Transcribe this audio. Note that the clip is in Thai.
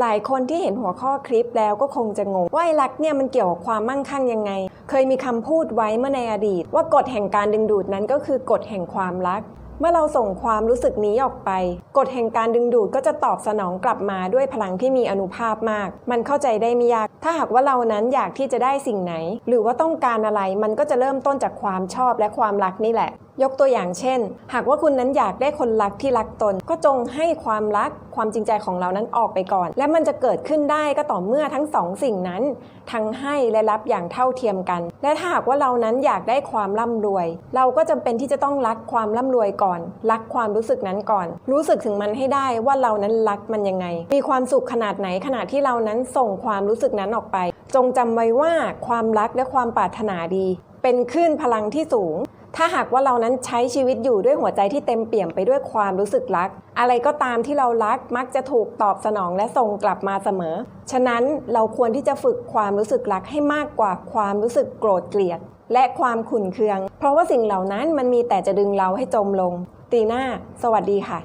หลายคนที่เห็นหัวข้อคลิปแล้วก็คงจะงงว่าไอ้รักเนี่ยมันเกี่ยวกับความมั่งคั่งยังไง เคยมีคำพูดไว้เมื่อในอดีต ว่ากฎแห่งการดึงดูดนั้นก็คือกฎแห่งความรัก เมื่อเราส่งความรู้สึกนี้ออกไป กฎแห่งการดึงดูดก็จะตอบสนองกลับมาด้วยพลังที่มีอนุภาพมาก มันเข้าใจได้ไม่ยาก ถ้าหากว่าเรานั้นอยากที่จะได้สิ่งไหน หรือว่าต้องการอะไร มันก็จะเริ่มต้นจากความชอบและความรักนี่แหละยกตัวอย่างเช่น หากว่าคุณนั้นอยากได้คนรักที่รักตน ก็จงให้ความรักความจริงใจของเรานั้นออกไปก่อน และมันจะเกิดขึ้นได้ก็ต่อเมื่อทั้งสองสิ่งนั้น ทั้งให้และรับอย่างเท่าเทียมกัน และถ้าหากว่าเรานั้นอยากได้ความร่ำรวย เราก็จำเป็นที่จะต้องรักความร่ำรวยก่อนรักความรู้สึกนั้นก่อน รู้สึกถึงมันให้ได้ว่าเรานั้นรักมันยังไง มีความสุขขนาดไหนขณะที่เรานั้นส่งความรู้สึกนั้นออกไป จงจำไว้ว่าความรักและความปรารถนาดี เป็นคลื่นพลังที่สูงถ้าหากว่าเรานั้นใช้ชีวิตอยู่ด้วยหัวใจที่เต็มเปี่ยมไปด้วยความรู้สึกรัก อะไรก็ตามที่เรารักมักจะถูกตอบสนองและส่งกลับมาเสมอ ฉะนั้นเราควรที่จะฝึกความรู้สึกรักให้มากกว่าความรู้สึกโกรธเกลียด และความขุ่นเคือง เพราะว่าสิ่งเหล่านั้นมันมีแต่จะดึงเราให้จมลง ตีน่าสวัสดีค่ะ